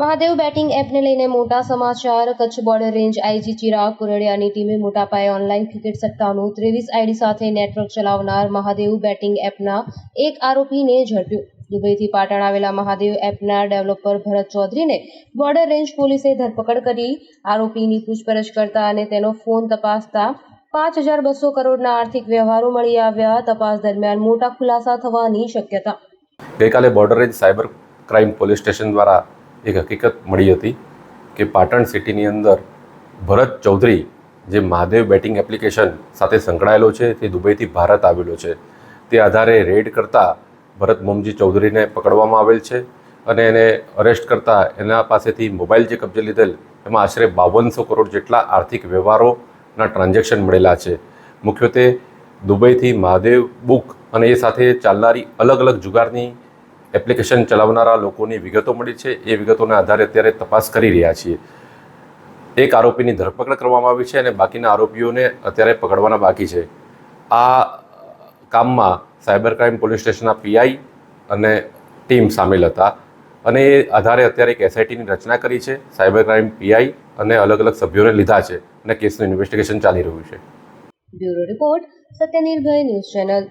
Mahadev batting એપને લઈને મોટા સમાચાર, Kutch border range IG Chirag કુરડિયાની ટીમે મોટા પાયે ઓનલાઈન ક્રિકેટ સટ્ટાનું ત્રેવીસ આઈડી સાથે નેટવર્ક ચલાવનાર મહાદેવ બેટિંગ એપના એક આરોપીને ઝડપ્યો. દુબઈથી પાટણ આવેલા મહાદેવ એપના ડેવલપર ભરત ચૌધરીને બોર્ડર રેન્જ પોલીસે ધરપકડ કરી આરોપીની પૂછપરછ કરતા અને તેનો ફોન તપાસતા પાંચ હજાર બસો કરોડના આર્થિક વ્યવહારો મળી આવ્યા તપાસ દરમિયાન મોટા ખુલાસા થવાની શક્યતા. ગઈકાલે border range cyber crime police station દ્વારા એક હકીકત મળી હતી કે પાટણ સિટીની અંદર ભરત ચૌધરી જે મહાદેવ બેટિંગ એપ્લિકેશન સાથે સંકળાયેલો છે, તે દુબઈથી ભારત આવેલો છે. તે આધારે રેડ કરતાં ભરત મોમજી ચૌધરીને પકડવામાં આવેલ છે અને એને અરેસ્ટ કરતાં એના પાસેથી મોબાઈલ જે કબજે લીધેલ, એમાં આશરે બાવનસો કરોડ જેટલા આર્થિક વ્યવહારોના ટ્રાન્ઝેક્શન મળેલા છે. મુખ્યત્વે દુબઈથી મહાદેવ બુક અને એ સાથે ચાલનારી અલગ અલગ જુગારની એપ્લિકેશન ચલાવનારા લોકોની વિગતો મળી છે. એ વિગતોના આધારે અત્યારે તપાસ કરી રહ્યા છીએ. એક આરોપીની ધરપકડ કરવામાં આવી છે અને બાકીના આરોપીઓને અત્યારે પકડવાના બાકી છે. આ કામમાં સાયબર ક્રાઇમ પોલીસ સ્ટેશનના પીઆઈ અને ટીમ સામેલ હતા અને એ આધારે અત્યારે એક એસઆઈટીની રચના કરી છે. સાયબર ક્રાઇમ પીઆઈ અને અલગ અલગ સભ્યોને લીધા છે અને કેસનું ઇન્વેસ્ટિગેશન ચાલી રહ્યું છે. Bureau report, Satyanirbhay news channel.